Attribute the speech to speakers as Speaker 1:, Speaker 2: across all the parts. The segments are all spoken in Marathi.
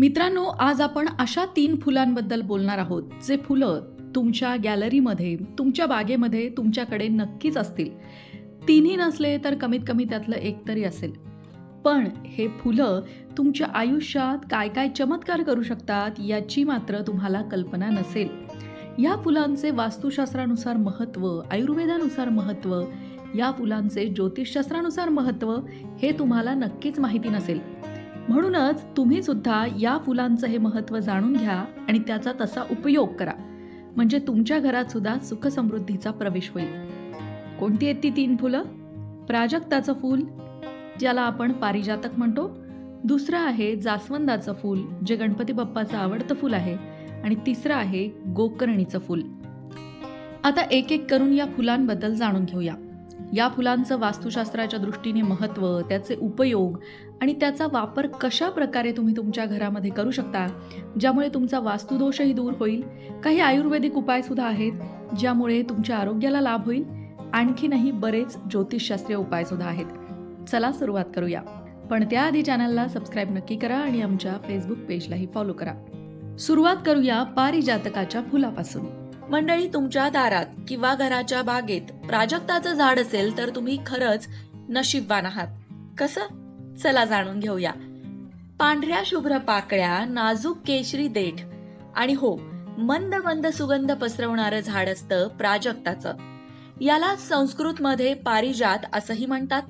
Speaker 1: मित्रांनो आज आपण अशा तीन फुलांबद्दल बोलणार आहोत जे फुलं तुमच्या गॅलरीमध्ये तुमच्या बागेमध्ये तुमच्याकडे नक्कीच असतील. तिन्ही नसले तर कमीत कमी त्यातलं एक तरी असेल. पण हे फुलं तुमच्या आयुष्यात काय काय चमत्कार करू शकतात याची मात्र तुम्हाला कल्पना नसेल. या फुलांचे वास्तुशास्त्रानुसार महत्त्व आयुर्वेदानुसार महत्त्व या फुलांचे ज्योतिषशास्त्रानुसार महत्त्व हे तुम्हाला नक्कीच माहिती नसेल. म्हणूनच तुम्ही सुद्धा या फुलांचं हे महत्त्व जाणून घ्या आणि त्याचा तसा उपयोग करा. म्हणजे तुमच्या घरात सुद्धा सुखसमृद्धीचा प्रवेश होईल. कोणती आहेत ती तीन फुलं? प्राजक्ताचं फूल ज्याला आपण पारिजातक म्हणतो. दुसरं आहे जास्वंदाचं फूल जे गणपती बाप्पाचं आवडतं फूल आहे. आणि तिसरं आहे गोकर्णीचं फूल. आता एक एक करून या फुलांबद्दल जाणून घेऊया. या फुलांचं वास्तुशास्त्राच्या दृष्टीने महत्त्व त्याचे उपयोग आणि त्याचा वापर कशा प्रकारे तुम्ही तुमच्या घरामध्ये करू शकता ज्यामुळे तुमचा वास्तुदोषही दूर होईल काही आयुर्वेदिक उपायसुद्धा आहेत ज्यामुळे तुमच्या आरोग्याला लाभ होईल आणखीनही बरेच ज्योतिषशास्त्रीय उपायसुद्धा आहेत. चला सुरुवात करूया. पण त्याआधी चॅनलला सबस्क्राईब नक्की करा आणि आमच्या फेसबुक पेजलाही फॉलो करा. सुरुवात करूया पारिजातकाच्या फुलापासून. मंडळी तुमच्या दारात किंवा घराच्या बागेत प्राजक्ताचं झाड असेल तर तुम्ही खरंच नशीबवान आहात. कसं? चला जाणून घेऊया. पांढऱ्या शुभ्र पाकळ्या नाजूक केशरी देठ आणि हो मंद मंद सुगंध पसरवणारं झाड असतं प्राजक्ताचं. याला संस्कृत मध्ये पारिजात असंही म्हणतात.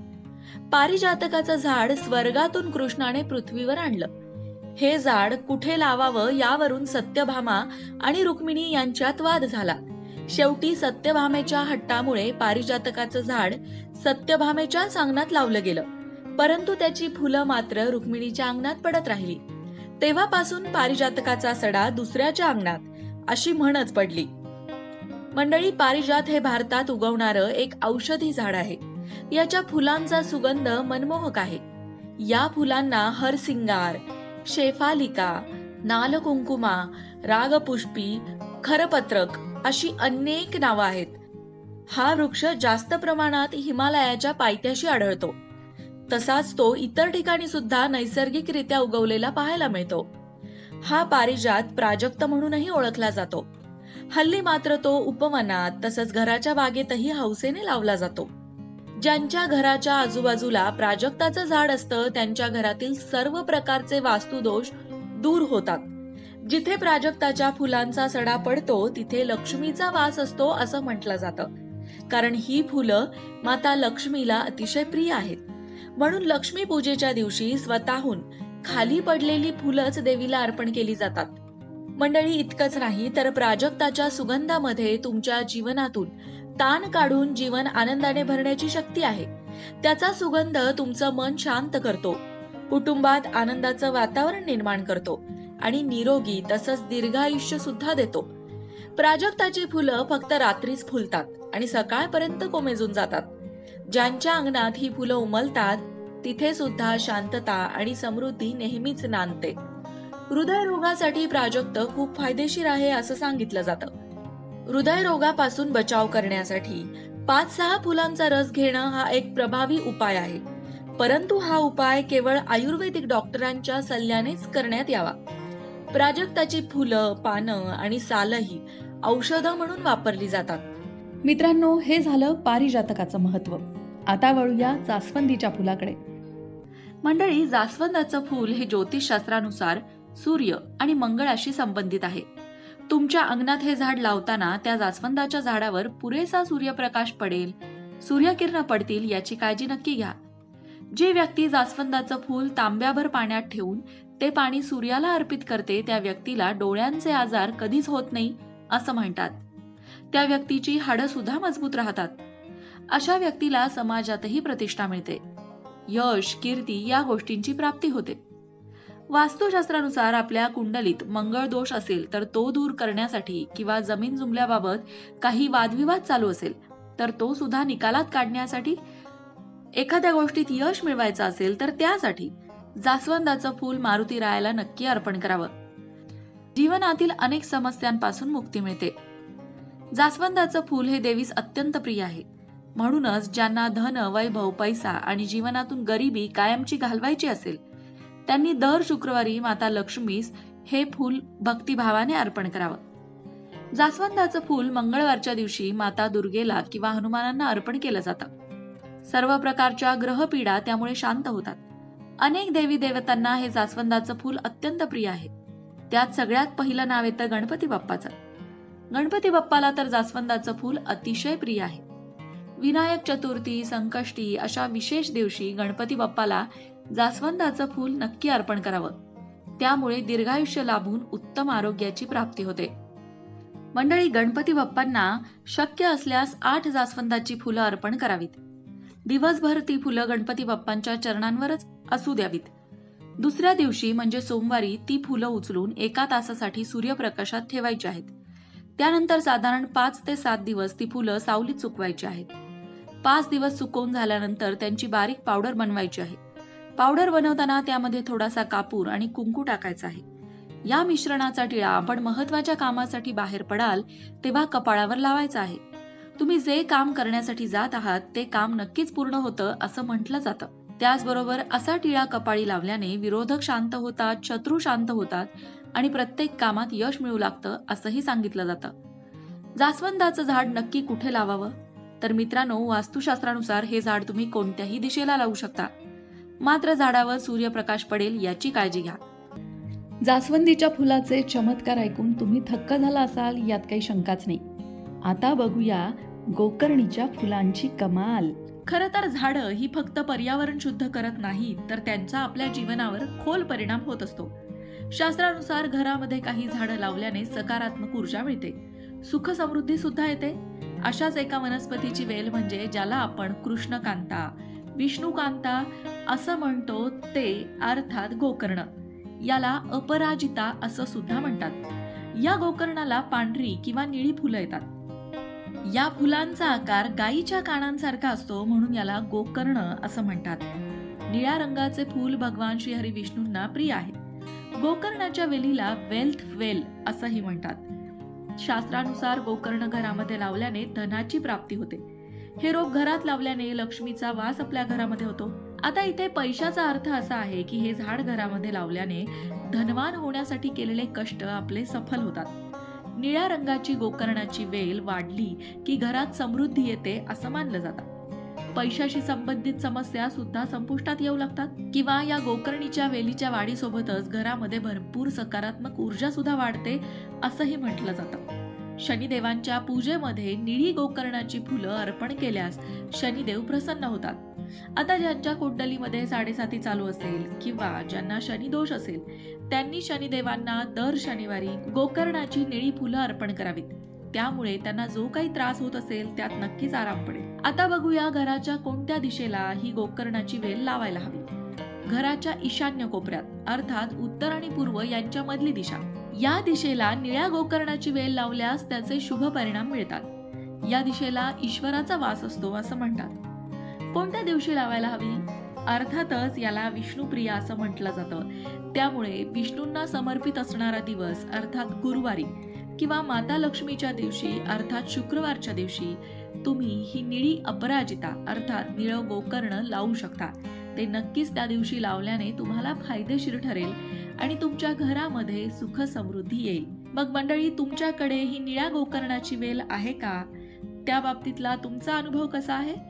Speaker 1: पारिजातकाचं झाड स्वर्गातून कृष्णाने पृथ्वीवर आणलं. हे झाड कुठे लावावं यावरून सत्यभामा आणि रुक्मिणी यांच्यात वाद झाला. शेवटी सत्यभामेच्या हट्टामुळे पारिजातकाचं झाड सत्यभामेच्या अंगणात लावलं गेलं. परंतु त्याची फुलं मात्र रुक्मिणीच्या अंगणात पडत राहिली. तेव्हापासून पारिजातकाचा सडा दुसऱ्याच्या अंगणात अशी म्हणच पडली. मंडळी पारिजात हे भारतात उगवणारं एक औषधी झाड आहे. याच्या फुलांचा सुगंध मनमोहक आहे. या फुलांना हरसिंगार शेफालिका नालकुंकुमा रागपुष्पी खरपत्रक अशी अनेक नावं आहेत. हा वृक्ष जास्त प्रमाणात हिमालयाच्या पायथ्याशी आढळतो. तसाच तो इतर ठिकाणी सुद्धा नैसर्गिकरित्या उगवलेला पाहायला मिळतो. हा पारिजात प्राजक्त म्हणूनही ओळखला जातो. हल्ली मात्र तो उपवनात तसंच घराच्या बागेतही हौसेने लावला जातो. ज्यांच्या घराच्या आजूबाजूला प्राजक्ताचं झाड असतं त्यांच्या घरातील सर्व प्रकारचे वास्तुदोष दूर होतात. जिथे प्राजक्ताच्या फुलांचा सडा पडतो तिथे लक्ष्मीचा वास असतो असं म्हटलं जातं. कारण ही फुलं माता लक्ष्मीला अतिशय प्रिय आहेत. म्हणून लक्ष्मी पूजेच्या दिवशी स्वतःहून खाली पडलेली फुलंच देवीला अर्पण केली जातात. मंडळी इतकंच नाही तर प्राजक्ताच्या सुगंधामध्ये तुमच्या जीवनातून ताण काढून जीवन आनंदाने भरण्याची शक्ती आहे. त्याचा सुगंध तुमचं मन शांत करतो. कुटुंबात आनंदाचं वातावरण निर्माण करतो आणि निरोगी तसंच दीर्घायुष्य सुद्धा देतो. प्राजक्ताची फुलं फक्त रात्रीच फुलतात आणि सकाळपर्यंत कोमेजून जातात. ज्यांच्या अंगणात ही फुलं उमलतात तिथे सुद्धा शांतता आणि समृद्धी नेहमीच नांदते. हृदयरोगासाठी प्राजक्त खूप फायदेशीर आहे असं सांगितलं जातं. हृदयरोगापासून बचाव करण्यासाठी पाच सहा फुलांचा रस घेणं हा एक प्रभावी उपाय आहे. परंतु हा उपाय केवळ आयुर्वेदिक डॉक्टरांच्या सल्ल्यानेच करण्यात यावा. प्राजक्ताची फुलं पानं आणि सालही औषधं म्हणून वापरली जातात. मित्रांनो हे झालं पारिजातकाचं महत्त्व आता वळूया जास्वंदीच्या फुलाकडे. मंडळी जास्वंदाचं फूल हे ज्योतिषशास्त्रानुसार सूर्य आणि मंगळाशी संबंधित आहे. तुमच्या अंगणात हे झाड लावताना त्या जास्वंदाच्या झाडावर पुरेसा सूर्यप्रकाश पडेल. सूर्यकिरण पडतील याची काळजी नक्की घ्या. जी व्यक्ती जास्वंदाचं फूल तांब्याभर पाण्यात ठेवून ते पाणी सूर्याला अर्पित करते त्या व्यक्तीला डोळ्यांचे आजार कधीच होत नाही असं म्हणतात. त्या व्यक्तीची हाडं सुद्धा मजबूत राहतात. अशा व्यक्तीला समाजातही प्रतिष्ठा मिळते. यश कीर्ती या गोष्टींची प्राप्ती होते. वास्तुशास्त्रानुसार आपल्या कुंडलीत मंगळ दोष असेल तर तो दूर करण्यासाठी किंवा जमीन जुमल्याबाबत काही वादविवाद चालू असेल तर तो सुद्धा निकालात काढण्यासाठी. एखाद्या गोष्टीत यश मिळवायचं असेल तर त्यासाठी जास्वंदाचं फूल मारुती रायाला नक्की अर्पण करावं. जीवनातील अनेक समस्यांपासून मुक्ती मिळते. जास्वंदाचं फूल हे देवीस अत्यंत प्रिय आहे. म्हणूनच ज्यांना धन वैभव पैसा आणि जीवनातून गरिबी कायमची घालवायची असेल
Speaker 2: त्यांनी दर शुक्रवारी माता लक्ष्मीस हे फूल भक्तिभावाने अर्पण करावं. जास्वंदाचं फूल मंगळवारच्या दिवशी माता दुर्गेला किंवा हनुमानांना अर्पण केलं जातं. सर्व प्रकारच्या ग्रहपीडा त्यामुळे शांत होतात. अनेक देवी देवतांना हे जास्वंदाचं फूल अत्यंत प्रिय आहे. त्यात सगळ्यात पहिलं नाव येतं गणपती बाप्पाचं. गणपती बाप्पाला तर जास्वंदाचं फूल अतिशय प्रिय आहे. विनायक चतुर्थी संकष्टी अशा विशेष दिवशी गणपती बाप्पाला जास्वंदाचं फूल नक्की अर्पण करावं. त्यामुळे दीर्घायुष्य लाभून उत्तम आरोग्याची प्राप्ती होते. मंडळी गणपती बाप्पांना शक्य असल्यास आठ जास्वंदाची फुलं अर्पण करावीत. दिवसभर ती फुलं गणपती बाप्पांच्या चरणांवरच असू द्यावीत. दुसऱ्या दिवशी म्हणजे सोमवारी ती फुलं उचलून एका तासासाठी सूर्यप्रकाशात ठेवायची आहेत. त्यानंतर साधारण पाच ते सात दिवस ती फुलं सावलीत सुकवायची आहेत. पाच दिवस सुकवून झाल्यानंतर त्यांची बारीक पावडर बनवायची आहे. पावडर बनवताना त्यामध्ये थोडासा कापूर आणि कुंकू टाकायचा आहे. या मिश्रणाचा टिळा आपण महत्त्वाच्या कामासाठी बाहेर पडाल तेव्हा कपाळावर लावायचा आहे. तुम्ही जे काम करण्यासाठी जात आहात ते काम नक्कीच पूर्ण होतं असं म्हटलं जातं. त्याचबरोबर असा टिळा कपाळी लावल्याने विरोधक शांत होतात शत्रू शांत होतात आणि प्रत्येक कामात यश मिळू लागतं असंही सांगितलं जातं. जास्वंदाचं झाड नक्की कुठे लावावं? तर मित्रांनो वास्तुशास्त्रानुसार हे झाड तुम्ही कोणत्याही दिशेला लावू शकता. मात्र झाडावर सूर्यप्रकाश पडेल याची काळजी घ्या.
Speaker 1: जास्वंदीच्या फुलाचे चमत्कार ऐकून तुम्ही थक्क झाला असाल यात काही शंकाच नाही. आता बघूया गोकर्णीच्या फुलांची कमाल. खरं तर झाडं ही फक्त पर्यावरण शुद्ध करत नाहीत तर त्यांचा आपल्या जीवनावर खोल परिणाम होत असतो. शास्त्रानुसार घरामध्ये काही झाडं लावल्याने सकारात्मक ऊर्जा मिळते. सुख समृद्धी सुद्धा येते. अशाच एका वनस्पतीची वेल म्हणजे ज्याला आपण कृष्णकांता विष्णुकांता असं म्हणतो ते अर्थात गोकर्ण. याला अपराजिता असं सुद्धा म्हणतात. या गोकर्णाला पांढरी किंवा निळी फुलं येतात. या फुलांचा आकार गायीच्या कानांसारखा असतो म्हणून याला गोकर्ण असं म्हणतात. निळ्या रंगाचे फूल भगवान श्री हरी विष्णूंना प्रिय आहे. गोकर्णाच्या वेलीला वेल्थ वेल असंही म्हणतात. शास्त्रानुसार गोकर्ण घरामध्ये लावल्याने धनाची प्राप्ती होते. हे रोप घरात लावल्याने लक्ष्मीचा वास आपल्या घरामध्ये होतो. आता इथे पैशाचा अर्थ असा आहे की हे झाड घरामध्ये लावल्याने धनवान होण्यासाठी केलेले कष्ट आपले सफल होतात. निळ्या रंगाची गोकर्णाची वेल वाढली की घरात समृद्धी येते असं मानलं जातं. पैशाशी संबंधित समस्या सुद्धा संपुष्टात येऊ लागतात. किंवा या गोकर्णीच्या वेलीच्या वाढीसोबतच घरामध्ये भरपूर सकारात्मक ऊर्जा सुद्धा वाढते असंही म्हटलं जातं. शनिदेवांच्या पूजेमध्ये निळी गोकर्णाची फुलं अर्पण केल्यास शनिदेव प्रसन्न होतात. आता ज्यांच्या कुंडलीमध्ये साडेसाती चालू असेल किंवा ज्यांना शनिदोष असेल त्यांनी शनिदेवांना दर शनिवारी गोकर्णाची निळी फुलं अर्पण करावीत. त्यामुळे त्यांना जो काही त्रास होत असेल त्यात नक्कीच आराम पडेल. आता बघूया घराच्या कोणत्या दिशेला ही गोकर्णाची वेल लावायला हवी. घराच्या ईशान्य कोपऱ्यात अर्थात उत्तर आणि पूर्व यांच्या मधली दिशा. या दिशेला निळ्या गोकर्णाची वेल लावल्यास त्याचे शुभ परिणाम मिळतात. या दिशेला ईश्वराचा वास असतो असं म्हणतात. कोणत्या दिवशी लावायला हवी? अर्थातच याला विष्णुप्रिया असं म्हटलं जातं. त्यामुळे विष्णूंना समर्पित असणारा दिवस अर्थात गुरुवारी किंवा माता लक्ष्मीच्या दिवशी अर्थात शुक्रवारच्या दिवशी तुम्ही ही निळी अपराजिता अर्थात निळं गोकर्ण लावू शकता. ते नक्कीच त्या दिवशी लावल्याने तुम्हाला फायदेशीर ठरेल आणि तुमच्या घरामध्ये सुख समृद्धी येईल. मग मंडळी तुमच्याकडे ही निळ्या गोकर्णाची वेल आहे का? त्या बाबतीतला तुमचा अनुभव कसा आहे?